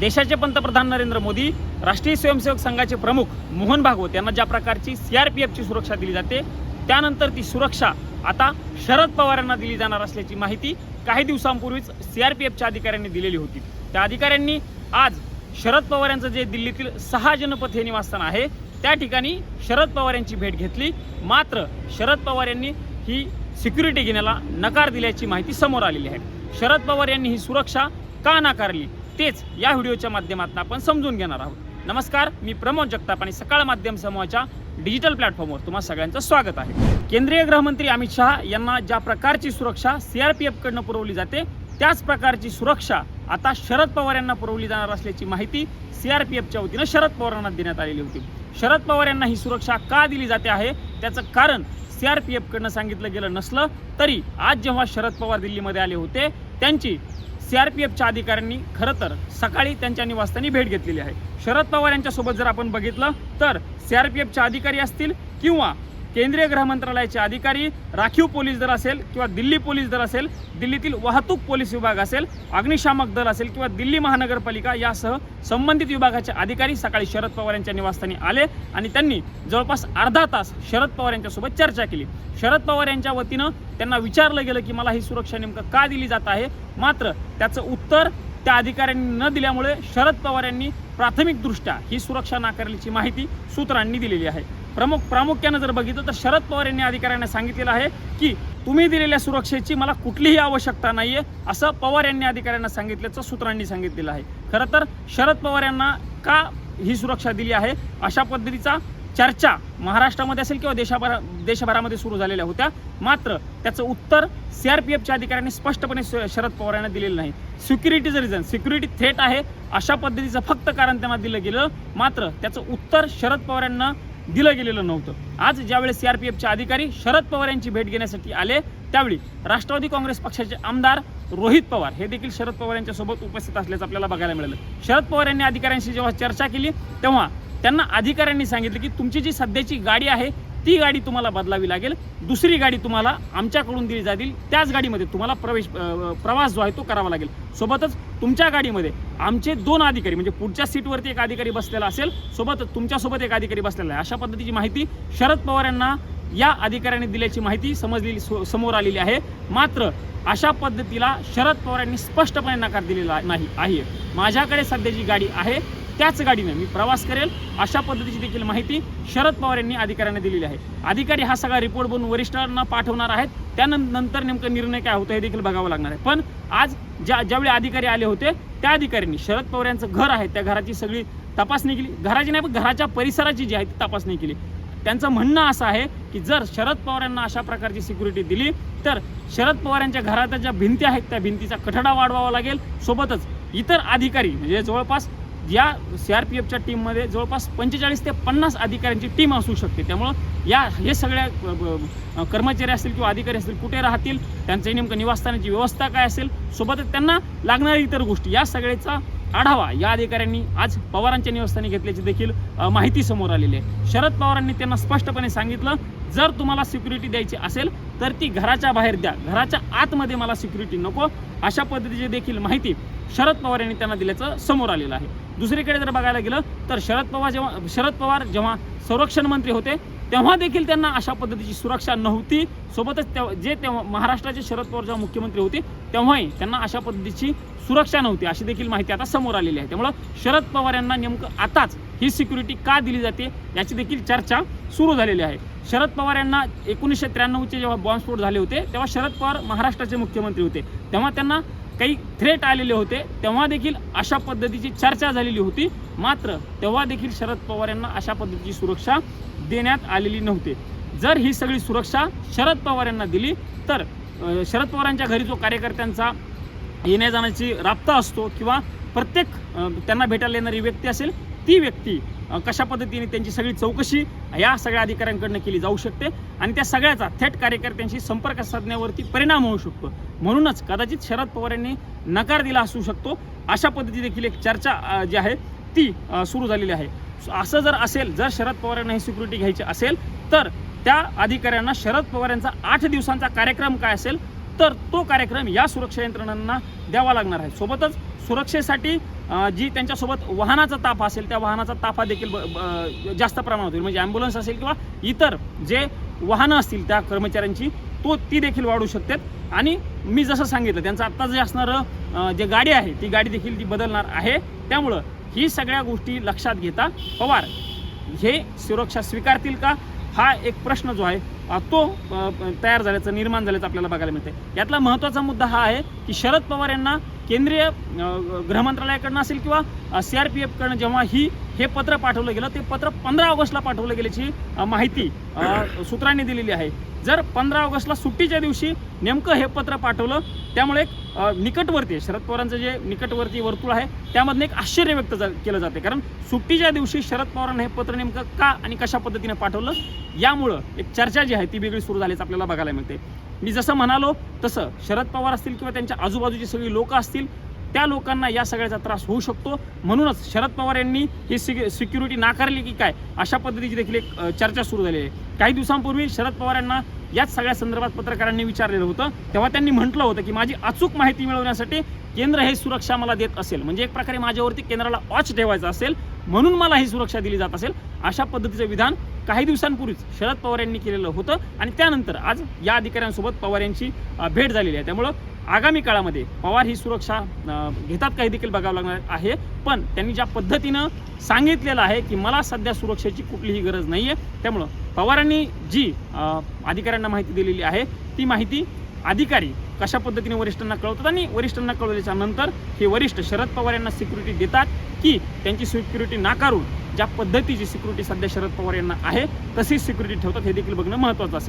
देशाचे पंतप्रधान नरेंद्र मोदी राष्ट्रीय स्वयंसेवक संघाचे प्रमुख मोहन भागवत यांना ज्या प्रकारची सीआरपीएफची सुरक्षा दिली जाते त्यानंतर ती सुरक्षा आता शरद पवार यांना दिली जाणार असल्याची माहिती काही दिवसांपूर्वीच सीआरपीएफच्या अधिकाऱ्यांनी दिलेली होती. त्या अधिकाऱ्यांनी आज शरद पवार यांचं जे दिल्लीतील सहा जनपथ हे निवासस्थान आहे त्या ठिकाणी शरद पवार यांची भेट घेतली. मात्र शरद पवार यांनी ही सिक्युरिटी घेण्याला नकार दिल्याची माहिती समोर आलेली आहे. शरद पवार यांनी ही सुरक्षा का नाकारली? तेच या व्हिडिओच्या माध्यमातून आपण समजून घेणार आहोत. नमस्कार मी प्रमोद जगताप आणि सकाळ माध्यम समूहाच्या डिजिटल प्लॅटफॉर्मवर तुम्हाला सगळ्यांचं स्वागत आहे. केंद्रीय गृहमंत्री अमित शहा यांना ज्या प्रकारची सुरक्षा सीआरपीएफ कडनं पुरवली जाते त्याच प्रकारची सुरक्षा आता शरद पवार यांना पुरवली जाणार असल्याची माहिती सीआरपीएफच्या वतीनं शरद पवारांना देण्यात आलेली होती. शरद पवार यांना ही सुरक्षा का दिली जाते आहे? त्याचं कारण सीआरपीएफ कडनं सांगितलं गेलं नसलं तरी आज जेव्हा शरद पवार दिल्लीमध्ये आले होते त्यांची सीआरपीएफच्या अधिकाऱ्यांनी खरं तर सकाळी त्यांच्या निवासस्थानी भेट घेतलेली आहे. शरद पवार यांच्यासोबत जर आपण बघितलं तर सीआरपीएफचे अधिकारी असतील किंवा केंद्रीय गृह मंत्रालयाचे अधिकारी राखीव पोलीस दल असेल किंवा दिल्ली पोलीस दल असेल दिल्लीतील वाहतूक पोलीस विभाग असेल अग्निशामक दल असेल किंवा दिल्ली महानगरपालिका यासह संबंधित विभागाचे अधिकारी सकाळी शरद पवार यांच्या निवासस्थानी आले आणि त्यांनी जवळपास अर्धा तास शरद पवार यांच्यासोबत चर्चा केली. शरद पवार यांच्या वतीनं त्यांना विचारलं गेलं की मला ही सुरक्षा नेमकं का दिली जात आहे? मात्र त्याचं उत्तर त्या अधिकाऱ्यांनी न दिल्यामुळे शरद पवार यांनी प्राथमिकदृष्ट्या ही सुरक्षा नाकारल्याची माहिती सूत्रांनी दिलेली आहे. प्रमुख प्रामुख्यानं जर बघितलं तर शरद पवार यांनी अधिकाऱ्यांना सांगितलेलं आहे की तुम्ही दिलेल्या सुरक्षेची मला कुठलीही आवश्यकता नाही आहे असं पवार यांनी अधिकाऱ्यांना सांगितल्याचं सूत्रांनी सांगितलेलं आहे. खरं तर शरद पवार यांना का ही सुरक्षा दिली आहे? अशा पद्धतीचा चर्चा महाराष्ट्रामध्ये असेल किंवा देशाभरा देशभरामध्ये सुरू झालेल्या होत्या. मात्र त्याचं उत्तर सी आर पी एफच्या अधिकाऱ्यांनी स्पष्टपणे श- शरद पवार यांना दिलेलं नाही. सिक्युरिटीचं रिझन सिक्युरिटी थ्रेट आहे. अशा पद्धतीचं फक्त कारण त्यांना दिलं गेलं. मात्र त्याचं उत्तर शरद पवार यांना दिलं गेलेलं नव्हतं. आज ज्यावेळेस सीआरपीएफचे अधिकारी शरद पवार यांची भेट घेण्यासाठी आले त्यावेळी राष्ट्रवादी काँग्रेस पक्षाचे आमदार रोहित पवार हे देखील शरद पवार यांच्यासोबत उपस्थित असल्याचं आपल्याला बघायला मिळालं. शरद पवार यांनी अधिकाऱ्यांशी जेव्हा चर्चा केली तेव्हा त्यांना अधिकाऱ्यांनी सांगितलं की तुमची जी सध्याची गाडी आहे ती गाडी तुम्हाला बदलावी लागेल. दुसरी गाडी तुम्हाला आमच्याकडून दिली जातील. त्याच गाडीमध्ये तुम्हाला प्रवेश प्रवास जो आहे तो करावा लागेल. सोबतच तुमच्या गाडीमध्ये आमचे दोन अधिकारी म्हणजे पुढच्या सीटवरती एक अधिकारी बसलेला असेल सोबतच तुमच्यासोबत एक अधिकारी बसलेला आहे. अशा पद्धतीची माहिती शरद पवार यांना या अधिकाऱ्यांनी दिल्याची माहिती समजलेली सो- समोर आलेली आहे. मात्र अशा पद्धतीला शरद पवार यांनी स्पष्टपणे नकार दिलेला नाही आहे. माझ्याकडे सध्या जी गाडी आहे त्याच गाडीनं मी प्रवास करेल अशा पद्धतीची देखील माहिती शरद पवार यांनी अधिकाऱ्यांना दिलेली आहे. अधिकारी हा सगळा रिपोर्ट बनवून वरिष्ठांना पाठवणार आहेत. त्यानंतर नेमकं निर्णय काय होतं हे देखील बघावं लागणार आहे. पण आज ज्या ज्यावेळी अधिकारी आले होते त्या अधिकाऱ्यांनी शरद पवार यांचं घर आहे त्या घराची सगळी तपासणी केली. घराची नाही पण घराच्या परिसराची जी आहे ती तपासणी केली. त्यांचं म्हणणं असं आहे की जर शरद पवार यांना अशा प्रकारची सिक्युरिटी दिली तर शरद पवार यांच्या घराच्या ज्या भिंती आहेत त्या भिंतीचा कठडा वाढवावा लागेल. सोबतच इतर अधिकारी म्हणजे जवळपास या सी आर पी एफच्या टीममध्ये जवळपास पंचेचाळीस ते पन्नास अधिकाऱ्यांची टीम असू शकते. त्यामुळं या हे सगळ्या कर्मचारी असतील किंवा अधिकारी असतील कुठे राहतील त्यांचं नेमकं निवासस्थानाची व्यवस्था काय असेल सोबतच त्यांना लागणाऱ्या इतर गोष्टी या सगळ्याचा आढावा या अधिकाऱ्यांनी आज पवारांच्या निवासस्थानी घेतल्याची देखील माहिती समोर आलेली आहे. शरद पवारांनी त्यांना स्पष्टपणे सांगितलं जर तुम्हाला सिक्युरिटी द्यायची असेल तर ती घराच्या बाहेर द्या. घराच्या आतमध्ये मला सिक्युरिटी नको. अशा पद्धतीची देखील माहिती शरद पवार यांनी त्यांना दिल्याचं समोर आलेलं आहे. दुसरीकडे जर बघायला गेलं तर शरद पवार जेव्हा शरद पवार जेव्हा संरक्षण मंत्री होते तेव्हा देखील त्यांना अशा पद्धतीची सुरक्षा नव्हती. सोबतच तेव्हा जे तेव्हा महाराष्ट्राचे शरद पवार जेव्हा मुख्यमंत्री होते तेव्हाही त्यांना अशा पद्धतीची सुरक्षा नव्हती अशी देखील माहिती आता समोर आलेली आहे. त्यामुळं शरद पवार यांना नेमकं आताच ही सिक्युरिटी का दिली जाते याची देखील चर्चा सुरू झालेली आहे. शरद पवार यांना एकोणीसशे त्र्याण्णवचे जेव्हा बॉम्बस्फोट झाले होते तेव्हा शरद पवार महाराष्ट्राचे मुख्यमंत्री होते. तेव्हा त्यांना काही थ्रेट आलेले होते तेव्हा देखील अशा पद्धतीची चर्चा झालेली होती. मात्र तेव्हा देखील शरद पवार यांना अशा पद्धतीची सुरक्षा देण्यात आलेली नव्हती. जर ही सगळी सुरक्षा शरद पवार यांना दिली तर शरद पवारांच्या घरी जो कार्यकर्त्यांचा येण्या जाण्याची राबता असतो किंवा प्रत्येक त्यांना भेटायला येणारी व्यक्ती असेल ती व्यक्ती कशा पद्धतीने त्यांची सगळी चौकशी या सगळ्या अधिकाऱ्यांकडनं केली जाऊ शकते आणि त्या सगळ्याचा थेट कार्यकर्त्यांशी संपर्क साधण्यावरती परिणाम होऊ शकतो. म्हणूनच कदाचित शरद पवार यांनी नकार दिला असू शकतो. अशा पद्धती देखील एक चर्चा जी आहे ती सुरू झालेली आहे. असं जर असेल जर शरद पवार यांना ही सिक्युरिटी घ्यायची असेल तर त्या अधिकाऱ्यांना शरद पवार यांचा आठ दिवसांचा कार्यक्रम काय असेल तर तो कार्यक्रम या सुरक्षा यंत्रणांना द्यावा लागणार आहे. सोबतच सुरक्षेसाठी जी त्यांच्यासोबत वाहनाचा ताफा असेल त्या वाहनाचा ताफा देखील ब- ब- जास्त प्रमाणात होईल. म्हणजे ॲम्ब्युलन्स असेल किंवा इतर जे वाहनं असतील त्या कर्मचाऱ्यांची तो ती देखील वाढू शकतात. आणि मी जसं सांगितलं त्यांचं आत्ता जे असणारं जे गाडी आहे ती गाडी देखील ती बदलणार आहे. त्यामुळं ही सगळ्या गोष्टी लक्षात घेता पवार. हे सुरक्षा स्वीकारतील का? हा एक प्रश्न जो आहे तो तयार झाल्याचं निर्माण झाल्याचं आपल्याला बघायला मिळते यातला महत्त्वाचा मुद्दा हा आहे की शरद पवार यांना केंद्रीय गृहमंत्रालयाकडनं असेल किंवा सी आर पी एफकडनं जेव्हा ही हे पत्र पाठवलं गेलं ते पत्र पंधरा ऑगस्टला पाठवलं गेल्याची माहिती सूत्रांनी दिलेली आहे. जर पंधरा ऑगस्टला सुट्टीच्या दिवशी नेमकं हे पत्र पाठवलं त्यामुळे एक निकटवर्ती शरद पवारांचं जे निकटवर्ती वर्तुळ आहे त्यामधनं एक आश्चर्य व्यक्त केलं जाते. कारण सुट्टीच्या दिवशी शरद पवारांना हे पत्र नेमकं का आणि कशा पद्धतीने पाठवलं? यामुळं एक चर्चा जी आहे ती वेगळी सुरू झाल्याचं आपल्याला बघायला मिळते. मी जसं म्हणालो तसं शरद पवार असतील किंवा त्यांच्या आजूबाजूची सगळी लोक असतील त्या लोकांना या सगळ्याचा त्रास होऊ शकतो. म्हणूनच शरद पवार यांनी ही सिक्युरिटी नाकारली की काय? अशा पद्धतीची देखील एक चर्चा सुरू झाली आहे. काही दिवसांपूर्वी शरद पवार यांना याच सगळ्या संदर्भात पत्रकारांनी विचारलेलं होतं. तेव्हा त्यांनी म्हटलं होतं की माझी अचूक माहिती मिळवण्यासाठी केंद्र हे सुरक्षा मला देत असेल. म्हणजे एक प्रकारे माझ्यावरती केंद्राला वॉच ठेवायचा असेल म्हणून मला ही सुरक्षा दिली जात असेल अशा पद्धतीचं विधान काही दिवसांपूर्वीच शरद पवार यांनी केलेलं होतं. आणि त्यानंतर आज या अधिकाऱ्यांसोबत पवार यांची भेट झालेली आहे. त्यामुळं आगामी काळामध्ये पवार ही सुरक्षा घेतात काही देखील बघावं लागणार आहे. पण त्यांनी ज्या पद्धतीनं सांगितलेलं आहे की मला सध्या सुरक्षेची कुठलीही गरज नाही आहे त्यामुळं पवारांनी जी अधिकाऱ्यांना माहिती दिलेली आहे ती माहिती अधिकारी कशा पद्धतीने वरिष्ठांना कळवतात आणि वरिष्ठांना कळवल्याच्या नंतर हे वरिष्ठ शरद पवार यांना सिक्युरिटी देतात की त्यांची सिक्युरिटी नाकारून ज्या पद्धतीची सिक्युरिटी सध्या शरद पवार यांना आहे तशीच सिक्युरिटी ठेवतात हे देखील बघणं महत्त्वाचं असेल.